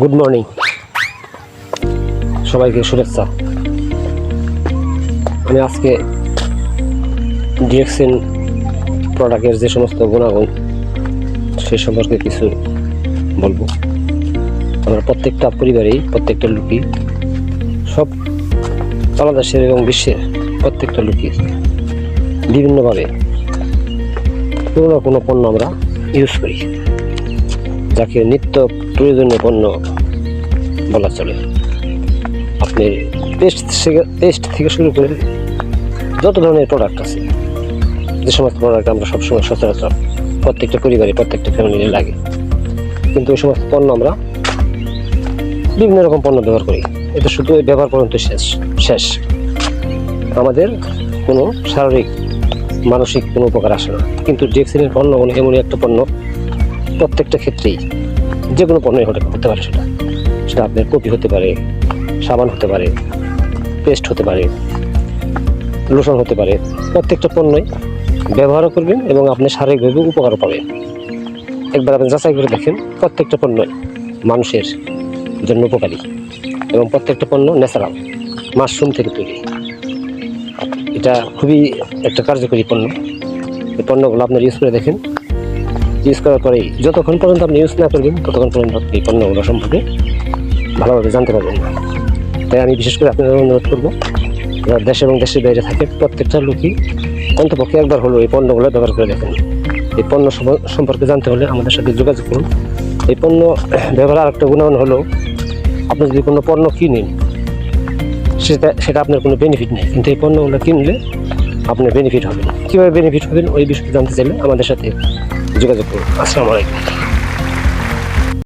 Good morning সবাইকে শুভেচ্ছা। আমি আজকে ডিএক্সএন প্রোডাক্টের যে সমস্ত গুণাগুণ, সে সম্পর্কে কিছু বলব। আমরা প্রত্যেকটা পরিবারেই, প্রত্যেকটা লুকি সব বাংলাদেশের এবং বিশ্বের প্রত্যেকটা লোকই বিভিন্নভাবে কোনো না কোনো পণ্য আমরা ইউজ করি। যাকে নিত্য প্রয়োজনীয় পণ্য বলা চলে। আপনি পেস্ট থেকে পেস্ট থেকে শুরু করে যত ধরনের প্রোডাক্ট আছে, যে সমস্ত প্রোডাক্ট আমরা সবসময় সচরাচর প্রত্যেকটা পরিবারে, প্রত্যেকটা ফ্যামিলির লাগে। কিন্তু ওই সমস্ত পণ্য আমরা বিভিন্ন রকম পণ্য ব্যবহার করি। এটা শুধু ওই ব্যবহার পর্যন্ত শেষ শেষ। আমাদের কোনো শারীরিক, মানসিক কোনো উপকার আসে না। কিন্তু ডিএক্সিনের পণ্য এমনই একটা পণ্য প্রত্যেকটা ক্ষেত্রেই যে কোনো পণ্যই হতে হতে পারে সেটা। সেটা আপনার কপি হতে পারে, সাবান হতে পারে, পেস্ট হতে পারে, লোশন হতে পারে, প্রত্যেকটা পণ্যই ব্যবহারও করবেন এবং আপনি শারীরিকভাবে উপকারও পাবেন। একবার আপনি যাচাই করে দেখেন, প্রত্যেকটা পণ্যই মানুষের জন্য উপকারী এবং প্রত্যেকটা পণ্য ন্যাচারাল, মাশরুম থেকে তৈরি। এটা খুবই একটা কার্যকরী পণ্য। এই পণ্যগুলো আপনার ইউজ করে দেখেন ইউজ করার পরেই যতক্ষণ পর্যন্ত আপনি ইউজ না করবেন, ততক্ষণ পর্যন্ত আপনি পণ্যগুলো সম্পর্কে ভালোভাবে জানতে পারবেন না। তাই আমি বিশেষ করে আপনাদের অনুরোধ করব, যারা দেশ এবং দেশের বাইরে থাকে, প্রত্যেকটা লোকই অন্তপক্ষে একবার হলো এই পণ্যগুলো ব্যবহার করে দেখেন। এই পণ্য সম- সম্পর্কে জানতে হলে আমাদের সাথে যোগাযোগ করুন। এই পণ্য ব্যবহার আরেকটা গুণাগুণ হলো, আপনি যদি কোনো পণ্য কিনেন, সেটা সেটা আপনার কোনো বেনিফিট নেই। কিন্তু এই পণ্যগুলো কিনলে আপনার বেনিফিট হবে কীভাবে বেনিফিট হবেন, ওই বিষয়ে জানতে চাইলে আমাদের সাথে যোগাযোগ করুন। আসসালামু আলাইকুম।